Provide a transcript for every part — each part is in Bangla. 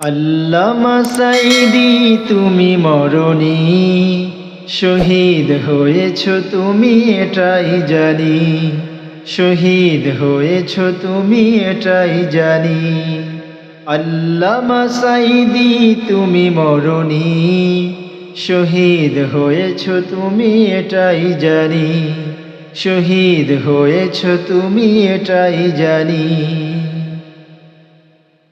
আল্লামা সাইদি তুমি মরণি। শহীদ হয়েছ তুমি, এটাই জানি। শহীদ হয়েছ তুমি, এটাই জানি। আল্লামা সাইদি তুমি মরণি। শহীদ হয়েছ তুমি, এটাই জানি। শহীদ হয়েছ তুমি, এটাই জানি।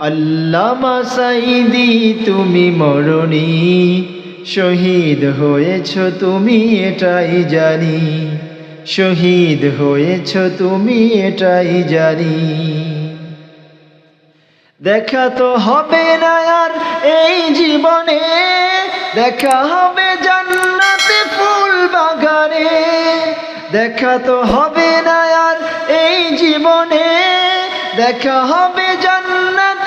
আল্লামা সাইদি তুমি মরণি। শহীদ হয়েছ তুমি, এটাই জানি। শহীদ হয়েছ তুমি, এটাই জানি। দেখা তো হবে না আর এই জীবনে, দেখা হবে জান্নাতে ফুল বাগানে। দেখা তো হবে না আর এই জীবনে, দেখা হবে জান্নাতে